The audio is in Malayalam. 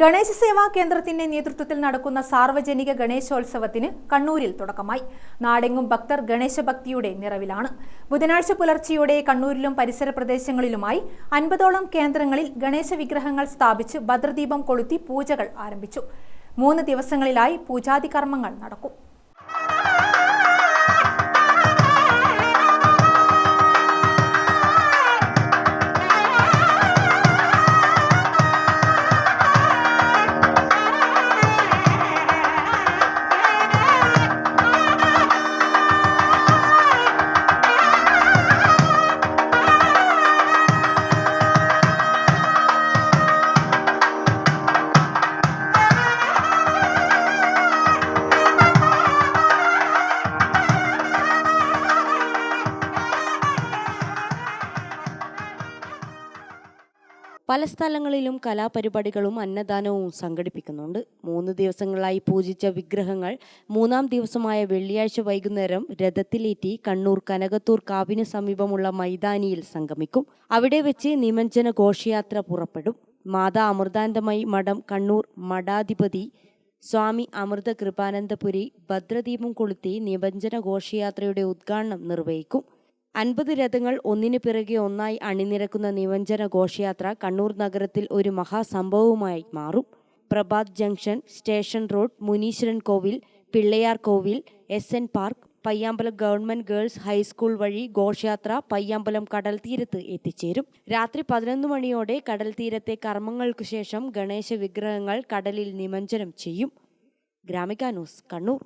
ഗണേശ സേവാ കേന്ദ്രത്തിന്റെ നേതൃത്വത്തിൽ നടക്കുന്ന സാർവജനിക ഗണേശോത്സവത്തിന് കണ്ണൂരിൽ തുടക്കമായി. നാടെങ്ങും ഭക്തർ ഗണേശഭക്തിയുടെ നിറവിലാണ്. ബുധനാഴ്ച പുലർച്ചെയോടെ കണ്ണൂരിലും പരിസര പ്രദേശങ്ങളിലുമായി അൻപതോളം കേന്ദ്രങ്ങളിൽ ഗണേശ വിഗ്രഹങ്ങൾ സ്ഥാപിച്ച് ഭദ്രദീപം കൊളുത്തി പൂജകൾ ആരംഭിച്ചു. മൂന്ന് ദിവസങ്ങളിലായി പൂജാതി കർമ്മങ്ങൾ നടക്കും. പല സ്ഥലങ്ങളിലും കലാപരിപാടികളും അന്നദാനവും സംഘടിപ്പിക്കുന്നുണ്ട്. മൂന്ന് ദിവസങ്ങളായി പൂജിച്ച വിഗ്രഹങ്ങൾ മൂന്നാം ദിവസമായ വെള്ളിയാഴ്ച വൈകുന്നേരം രഥത്തിലേറ്റി കണ്ണൂർ കനകത്തൂർ കാവിന് സമീപമുള്ള മൈതാനിയിൽ സംഗമിക്കും. അവിടെ വെച്ച് നിമഞ്ജന ഘോഷയാത്ര പുറപ്പെടും. മാതാ അമൃതാനന്ദമയി മഠം കണ്ണൂർ മഠാധിപതി സ്വാമി അമൃത കൃപാനന്ദപുരി ഭദ്രദീപം കൊളുത്തി നിമഞ്ജന ഘോഷയാത്രയുടെ ഉദ്ഘാടനം നിർവഹിക്കും. അൻപത് രഥങ്ങൾ ഒന്നിനു പിറകെ ഒന്നായി അണിനിരക്കുന്ന നിമഞ്ജന ഘോഷയാത്ര കണ്ണൂർ നഗരത്തിൽ ഒരു മഹാസംഭവമായി മാറും. Prabhat junction station road Muneeswaran കോവിൽ പിള്ളയാർ കോവിൽ S N park Payyambalam government girls high school വഴി ഘോഷയാത്ര പയ്യാമ്പലം കടൽ തീരത്ത് എത്തിച്ചേരും. രാത്രി പതിനൊന്ന് മണിയോടെ കടൽ തീരത്തെ കർമ്മങ്ങൾക്കു ശേഷം ഗണേശ വിഗ്രഹങ്ങൾ കടലിൽ നിമഞ്ജനം ചെയ്യും. ഗ്രാമിക ന്യൂസ് കണ്ണൂർ.